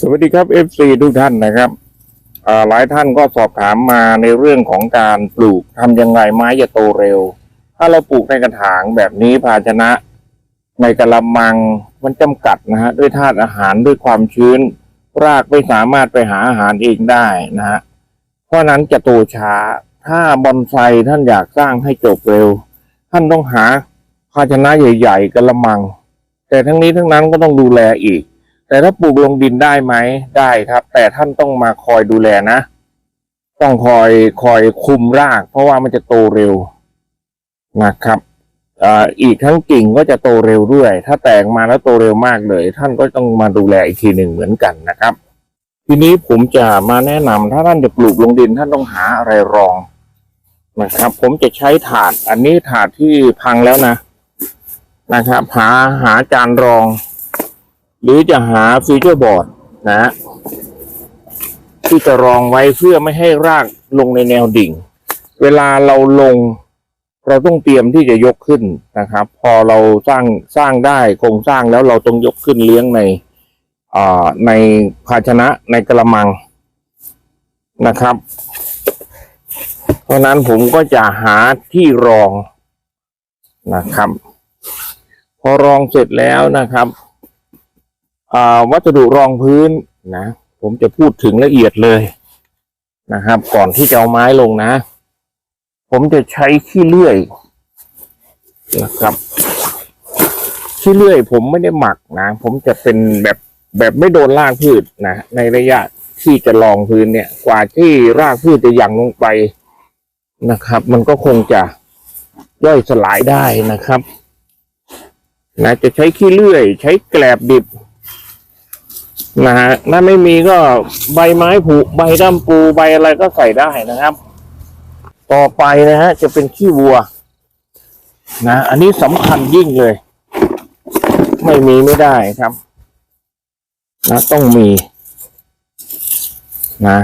สวัสดีครับ FC ทุกท่านนะครับหลายท่านก็สอบถามมาในเรื่องของการปลูกทำยังไงไม้จะโตเร็ว ถ้าเราปลูกในกระถางแบบนี้ภาชนะ ในกระมังมันจำกัดนะฮะด้วยธาตุอาหารด้วยความชื้น รากไม่สามารถไปหาอาหารเองได้นะฮะเพราะฉะนั้นจะโตช้า ถ้าบอนไซท่านอยากสร้างให้จบเร็ว ท่านต้องหาภาชนะใหญ่ ๆกระมัง แต่ทั้งนี้ทั้งนั้นก็ต้องดูแลอีก แต่ถ้าปลูกลงดินได้ไหมได้ครับ แต่ท่านต้องมาคอยดูแลนะ ต้องคอยคอยคุมราก เพราะว่ามันจะโตเร็วนะครับอีกทั้งกิ่งก็จะโตเร็วด้วย ถ้าแตกมาแล้วโตเร็วมากเลย ท่านก็ต้องมาดูแลอีกทีหนึ่งเหมือนกันนะครับ ทีนี้ผมจะมาแนะนำถ้าท่านจะปลูกลงดินท่านต้องหาอะไรรองนะครับ ผมจะใช้ถาด อันนี้ถาดที่พังแล้วนะนะครับ หาหาจานรอง หรือจะหาฟีเจอร์บอร์ดนะที่จะรองไว้เพื่อไม่ให้รากลงในแนวดิ่ง เวลาเราลง เราต้องเตรียมที่จะยกขึ้นนะครับ พอเราสร้างสร้างได้โครงสร้างแล้วเราต้องยกขึ้นเลี้ยงในในภาชนะในกระมังนะครับ เพราะนั้นผมก็จะหาที่รองนะครับ พอรองเสร็จแล้วนะครับ วัสดุรองพื้นนะ ผมจะพูดถึงละเอียดเลยนะครับ ก่อนที่จะเอาไม้ลงนะ ผมจะใช้ขี้เลื่อยนะครับขี้เลื่อย ผมไม่ได้หมักนะ ผมจะเป็นแบบแบบไม่โดนรากพืชนะ ในระยะที่จะรองพื้นเนี่ย กว่าที่รากพืชจะยังลงไปนะครับ มันก็คงจะย่อยสลายได้นะครับนะจะใช้ขี้เลื่อย ใช้แกลบดิบ นะฮะถ้าไม่มีก็ใบไม้ผุใบด้ามปูใบอะไรก็ใส่ได้นะครับ ต่อไปนะฮะ จะเป็นขี้วัว นะ อันนี้สำคัญยิ่งเลย ไม่มีไม่ได้ครับ นะต้องมี นะ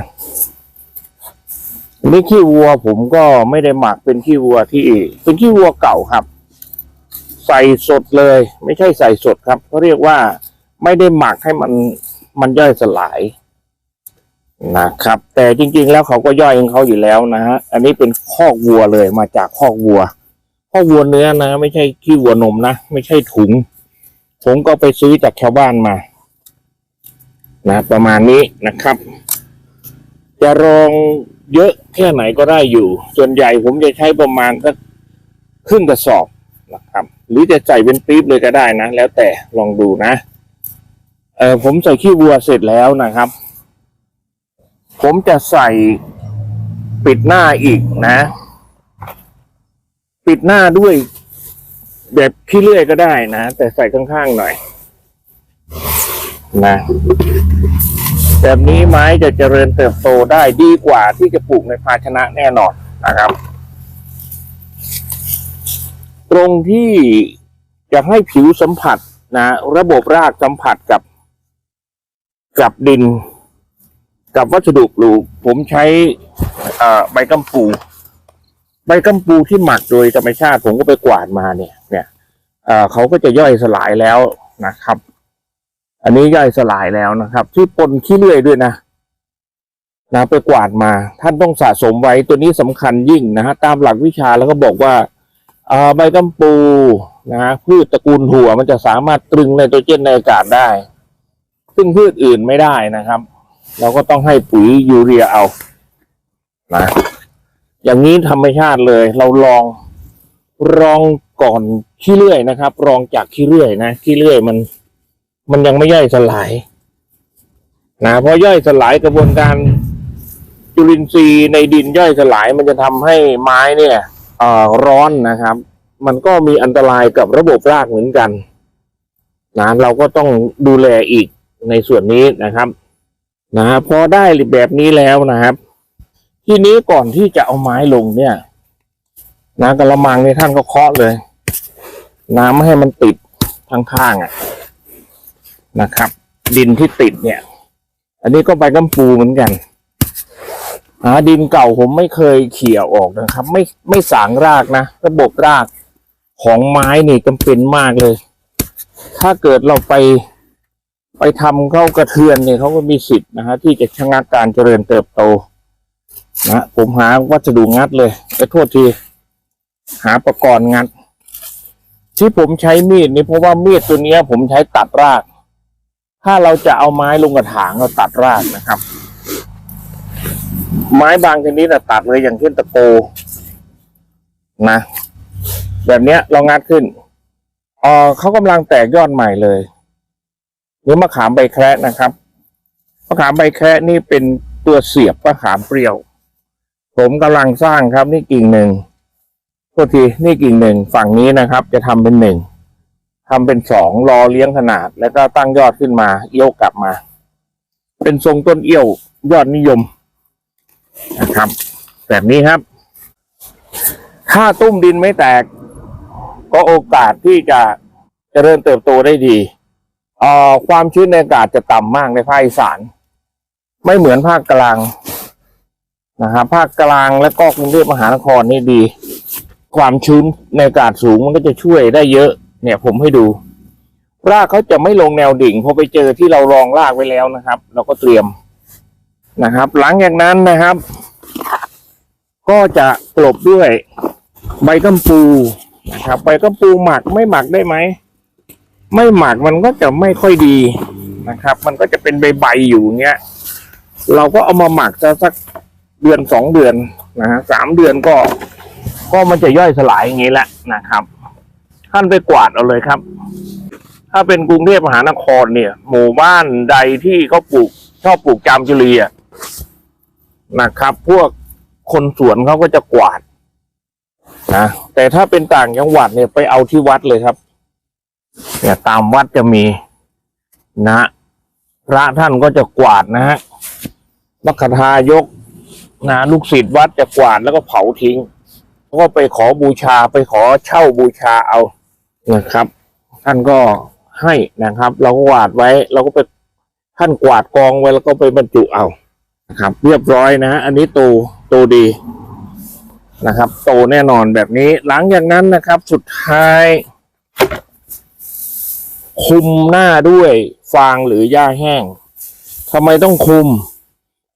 อันนี้ขี้วัวผมก็ไม่ได้หมักเป็นขี้วัวที่เป็นขี้วัวเก่าครับ ใส่สดเลย ไม่ใช่ใส่สดครับเขาเรียกว่าไม่ได้หมักให้มัน มันย่อยสลายนะครับ แต่จริง ๆ แล้วเขาก็ย่อยของเขาอยู่แล้วนะฮะอันนี้เป็นคอกวัวเลยมาจากคอกวัวคอกวัวเนื้อนะ ไม่ใช่ขี้วัวนมนะไม่ใช่ถุง ผมก็ไปซื้อจากชาวบ้านมา นะ ประมาณนี้นะครับ จะรองเยอะแค่ไหนก็ได้อยู่ ส่วนใหญ่ผมจะใช้ประมาณสักครึ่งกระสอบนะครับ หรือจะใส่เป็นปี๊บเลยก็ได้นะ แล้วแต่ลองดูนะ เออผมใส่ขี้วัวเสร็จแล้วนะครับ ผมจะใส่ปิดหน้าอีกนะ ปิดหน้าด้วย แบบขี้เลื่อยก็ได้นะ แต่ใส่ข้างๆหน่อย นะแบบนี้ไม้จะเจริญเติบโตได้ดีกว่าที่จะปลูกในภาชนะแน่นอนนะครับ ตรงที่จะให้ผิวสัมผัสนะ ระบบรากสัมผัสกับ กับดิน กับวัสดุปลูก ผมใช้ใบกัมปูใบกัมปูที่หมักโดยธรรมชาติผมก็ไปกวาดมาเนี่ย เนี่ยเขาก็จะย่อยสลายแล้วนะครับ อันนี้ย่อยสลายแล้วนะครับ ที่ปนขี้เลื่อยด้วยนะนะไปกวาดมา ท่านต้องสะสมไว้ตัวนี้สำคัญยิ่งนะฮะตามหลักวิชาแล้วก็บอกว่าใบกัมปูนะฮะพืชตระกูลถั่วมันจะสามารถตรึงไนโตรเจนในอากาศได้ ซึ่งพืชอื่นไม่ได้นะครับ เราก็ต้องให้ปุ๋ยยูเรียเอานะอย่างนี้ธรรมชาติเลย เราลองลองก่อนขี้เลื่อยนะครับลองจากขี้เลื่อยนะขี้เลื่อยมัน มันยังไม่ย่อยสลายนะเพราะย่อยสลายกระบวนการจุลินทรีย์ในดินย่อยสลายมันจะทำให้ไม้เนี่ยเอ่อร้อนนะครับ มันก็มีอันตรายกับระบบรากเหมือนกันนะเราก็ต้องดูแลอีก ในส่วนนี้นะครับนะพอได้แบบนี้แล้วนะครับ ทีนี้ก่อนที่จะเอาไม้ลงเนี่ยนะกระมังเนี่ยท่านก็เคาะเลย น้ำไม่ให้มันติดข้างๆอะนะครับ ดินที่ติดเนี่ย อันนี้ก็ใบกัมปูเหมือนกันหาดินเก่าผมไม่เคยเขี่ยออกนะครับ ไม่ไม่สางรากนะระบบรากของไม้นี่จำเป็นมากเลย ถ้าเกิดเราไป ไปทำเข้ากระเทือนเนี่ยเขาก็มีสิทธิ์นะฮะที่จะชะงักการเจริญเติบโตนะผมหาวัสดุงัดเลยไปโทษที หาประกรณ์งัด ที่ผมใช้มีดนี่เพราะว่ามีดตัวเนี้ยผมใช้ตัดราก ถ้าเราจะเอาไม้ลงกระถางเราตัดรากนะครับ ไม้บางชนิดอะตัดเลยอย่างเช่นตะโกนะ แบบเนี้ยเรางัดขึ้นเออเขากำลังแตกยอดใหม่เลย หรือมะขามใบแคระนะครับมะขามใบแคระนี่เป็นตัวเสียบมะขามเปรี้ยว ผมกำลังสร้างครับ นี่กิ่งหนึ่งโทษทีนี่กิ่งหนึ่งฝั่งนี้นะครับ จะทำเป็นหนึ่งทำเป็นสองรอเลี้ยงขนาด แล้วก็ตั้งยอดขึ้นมาเอี้ยวกลับมา เป็นทรงต้นเอี้ยวยอดนิยมนะครับ แบบนี้ครับ ถ้าตุ้มดินไม่แตก ก็โอกาสที่จะเจริญเติบโตได้ดี ความชื้นในอากาศจะต่ำมากในภาคอีสาน ไม่เหมือนภาคกลางนะครับภาคกลางและก็กรุงเทพมหานครนี่ดี ความชื้นในอากาศสูงมันก็จะช่วยได้เยอะ เนี่ยผมให้ดู รากเขาจะไม่ลงแนวดิ่งพอไปเจอที่เรารองรากไว้แล้วนะครับ เราก็เตรียมนะครับ หลังจากนั้นนะครับ ก็จะกลบด้วยใบกัมปูนะครับใบกัมปูหมักไม่หมักได้ไหม ไม่หมักมันก็จะไม่ค่อยดีนะครับ มันก็จะเป็นใบๆอยู่เงี้ย เราก็เอามาหมักจะสักเดือนสองเดือนนะฮะสามเดือนก็ ก็มันจะย่อยสลายอย่างนี้แหละนะครับท่านไปกวาดเอาเลยครับ ถ้าเป็นกรุงเทพมหานครเนี่ย หมู่บ้านใดที่เขาปลูกชอบปลูกจามจุลีอะนะครับ พวกคนสวนเขาก็จะกวาดนะแต่ถ้าเป็นต่างจังหวัดเนี่ยไปเอาที่วัดเลยครับ เนี่ยตามวัดจะมีนะ พระท่านก็จะกวาดนะฮะมัคคทายกนะลูกศิษย์วัดจะกวาดแล้วก็เผาทิ้งแล้วก็ไปขอบูชาไปขอเช่าบูชาเอานะครับ ท่านก็ให้นะครับ เราก็กวาดไว้เราก็ไปท่านกวาดกองไว้แล้วก็ไปบรรจุเอานะครับ เรียบร้อยนะฮะอันนี้โตโตดีนะครับ โตแน่นอนแบบนี้ หลังจากนั้นนะครับ สุดท้าย คุมหน้าด้วยฟางหรือหญ้าแห้งทำไมต้องคุม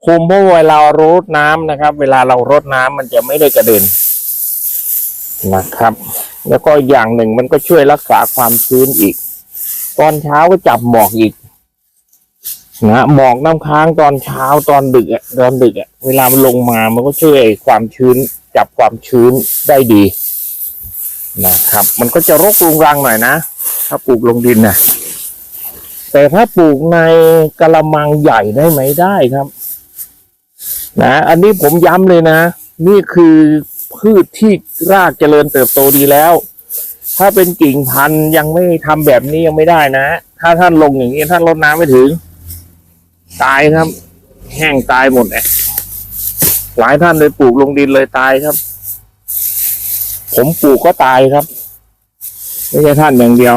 คุมเพราะเวลารดน้ำนะครับ เวลาเรารดน้ำมันจะไม่ได้กระเด็นนะครับ แล้วก็อย่างหนึ่งมันก็ช่วยรักษาความชื้นอีก ตอนเช้าก็จับหมอกอีกนะหมอกน้ำค้างตอนเช้าตอนดึกอะตอนดึกอะเวลามันลงมามันก็ช่วยความชื้น จับความชื้นได้ดีนะครับ มันก็จะรกรุงรังหน่อยนะ ถ้าปลูกลงดินนะแต่ถ้าปลูกในกระมังใหญ่ได้ไหมได้ครับ นะ อันนี้ผมย้ำเลยนะ นี่คือพืชที่รากเจริญเติบโตดีแล้ว ถ้าเป็นกิ่งพันธุ์ยังไม่ทำแบบนี้ยังไม่ได้นะ ถ้าท่านลงอย่างนี้ท่านรดน้ำไม่ถึง ตายครับ แห้งตายหมดแหละหลายท่านเลยปลูกลงดินเลยตายครับ ผมปลูกก็ตายครับ ไม่ใช่ท่านอย่างเดียว